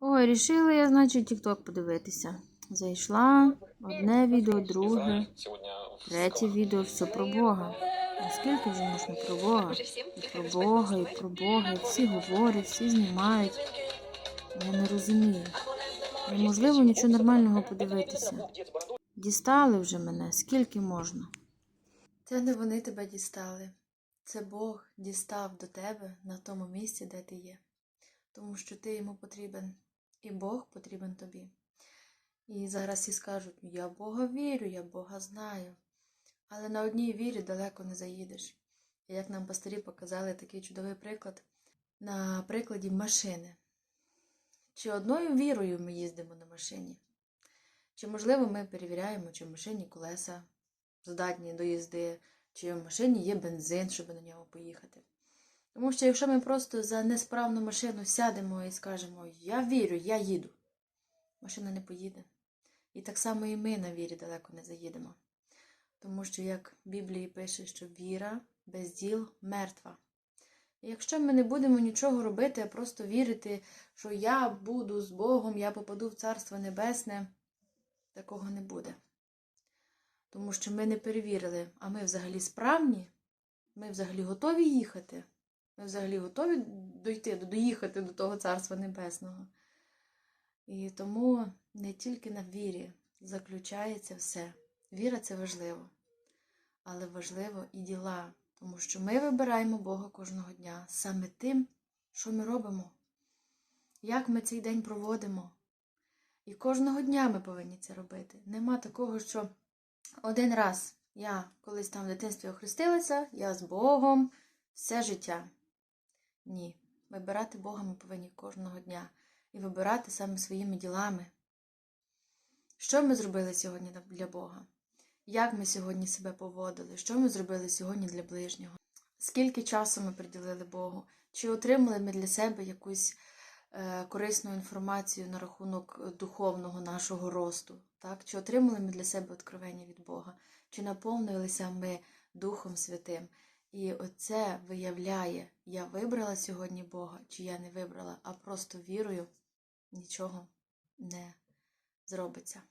Ой, рішила я, значить, TikTok подивитися. Зайшла, одне відео, друге, третє відео, все про Бога. А скільки вже можна про Бога? І про Бога, і про Бога, і всі говорять, всі знімають. Я не розумію. Неможливо нічого нормального подивитися. Дістали вже мене, скільки можна. Це не вони тебе дістали. Це Бог дістав до тебе на тому місці, де ти є. Тому що ти йому потрібен, і Бог потрібен тобі. І зараз всі скажуть: я в Бога вірю, я Бога знаю. Але на одній вірі далеко не заїдеш. І як нам пастирі показали такий чудовий приклад на прикладі машини. Чи одною вірою ми їздимо на машині? Чи, можливо, ми перевіряємо, чи в машині колеса здатні до їзди, чи в машині є бензин, щоб на ньому поїхати. Тому що якщо ми просто за несправну машину сядемо і скажемо Я вірю, я їду, машина не поїде. І так само і ми на вірі далеко не заїдемо. Тому що, як в Біблії пише, що віра без діл мертва. І якщо ми не будемо нічого робити, а просто вірити, що я буду з Богом, я попаду в Царство Небесне, такого не буде. Тому що ми не перевірили, а ми взагалі справні, ми взагалі готові їхати. Ми взагалі готові дойти, доїхати до того Царства Небесного. І тому не тільки на вірі заключається все. Віра це важливо, але важливо і діла, тому що ми вибираємо Бога кожного дня саме тим, що ми робимо, як ми цей день проводимо. І кожного дня ми повинні це робити. Нема такого, що один раз я колись там в дитинстві охрестилася, я з Богом все життя. Ні. Вибирати Бога ми повинні кожного дня і вибирати саме своїми ділами. Що ми зробили сьогодні для Бога? Як ми сьогодні себе поводили? Що ми зробили сьогодні для ближнього? Скільки часу ми приділили Богу? Чи отримали ми для себе якусь е, корисну інформацію на рахунок духовного нашого росту? Так? Чи отримали ми для себе откровення від Бога? Чи наповнилися ми Духом Святим? І оце виявляє, я вибрала сьогодні Бога, чи я не вибрала, а просто вірою нічого не зробиться.